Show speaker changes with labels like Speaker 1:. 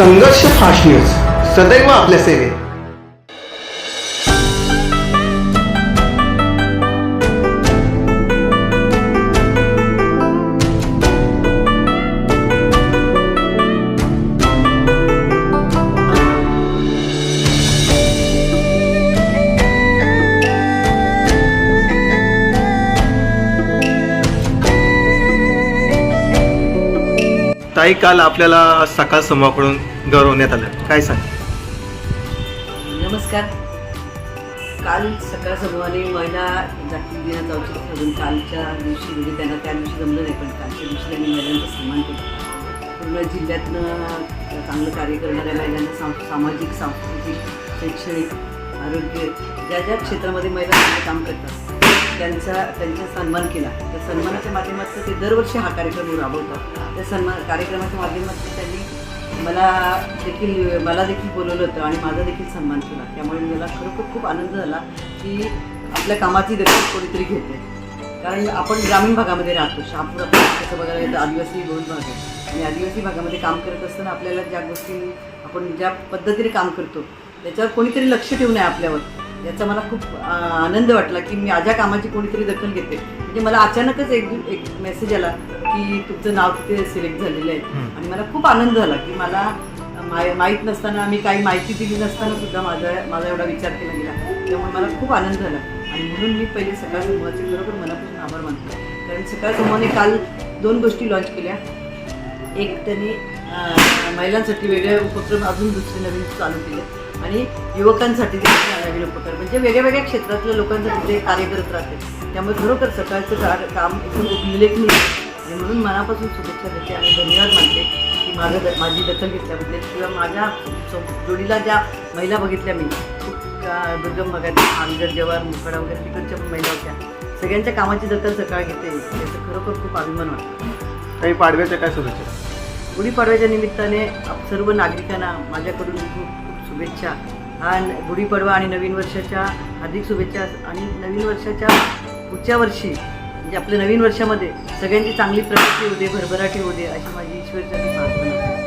Speaker 1: संघर्ष fast news. सदैव आपल्या सेवेत. ताई काल आपल्याला सकाळ समूहाकडून गौरवण्यात आलं काय सांग?
Speaker 2: नमस्कार. काल सकाळ समूहाने महिला जागतिक दिनाचा औषध साधून कालच्या दिवशी म्हणजे त्यांना त्या दिवशी जमलं नाही पण कालच्या दिवशी त्यांनी महिलांचा सन्मान केला. पूर्ण जिल्ह्यातनं चांगलं कार्य करणाऱ्या महिलांना साम सामाजिक सांस्कृतिक शैक्षणिक आरोग्य ज्या ज्या क्षेत्रामध्ये महिला काम करतात त्यांचा त्यांचा सन्मान केला. त्या सन्मानाच्या माध्यमातून ते दरवर्षी हा कार्यक्रम राबवतात. त्या सन्मान कार्यक्रमाच्या माध्यमातून त्यांनी मला देखील मला देखील बोलवलं होतं आणि माझा देखील सन्मान केला. त्यामुळे मला खरोखर खूप आनंद झाला की आपल्या कामाची दखल कोणीतरी घेते. कारण आपण ग्रामीण भागामध्ये राहतो शहापूर आपण कसं बघायला येतं आदिवासी दोन भाग आहे. आणि आदिवासी भागामध्ये काम करत असताना आपल्याला ज्या गोष्टी आपण ज्या पद्धतीने काम करतो त्याच्यावर कोणीतरी लक्ष ठेवून आहे आपल्यावर. याचा मला खूप आनंद वाटला की मी माझ्या कामाची कोणीतरी दखल घेते. म्हणजे मला अचानकच एक एक मेसेज आला की तुमचं नाव तिथे सिलेक्ट झालेलं आहे. आणि मला खूप आनंद झाला की मला माहीत नसताना मी काही माहिती दिली नसताना सुद्धा माझा माझा एवढा विचार केला गेला. त्यामुळे मला खूप आनंद झाला. आणि म्हणून मी पहिले सकाळ समूहाचे खरोखर मनापासून आभार मानते. कारण सकाळ समूहाने काल दोन गोष्टी लॉन्च केल्या. एक त्यांनी महिलांसाठी वेगळे उपक्रम अजून दुसरे नवीन चालू केले. आणि युवकांसाठी देखील नवीन उपक्रम. म्हणजे वेगळ्या वेगळ्या क्षेत्रातल्या लोकांसाठी ते कार्य करत राहते. त्यामुळे खरोखर सकाळचं काम एकदम उल्लेखनीय मनापासून शुभेच्छा देते आणि धन्यवाद मानते की माझं माझी दखल घेतल्याबद्दल किंवा माझ्या जोडीला ज्या महिला बघितल्या मी खूप दुर्गम भागात आमगड जवार मुकडा वगैरे तिकडच्या पण महिला होत्या. सगळ्यांच्या कामाची दखल सकाळ घेते याचं खरोखर खूप अभिमान वाटतो.
Speaker 1: काही पाडव्याच्या काय शुभेच्छा?
Speaker 2: गुढीपाडव्याच्या निमित्ताने सर्व नागरिकांना माझ्याकडून खूप खूप शुभेच्छा. हा गुढीपाडवा आणि नवीन वर्षाच्या हार्दिक शुभेच्छा आणि नवीन वर्षाच्या पुढच्या वर्षी म्हणजे आपल्या नवीन वर्षामध्ये सगळ्यांची चांगली प्रगती होऊ दे भरभराटी होऊ दे अशी माझी ईश्वरच्या प्रार्थना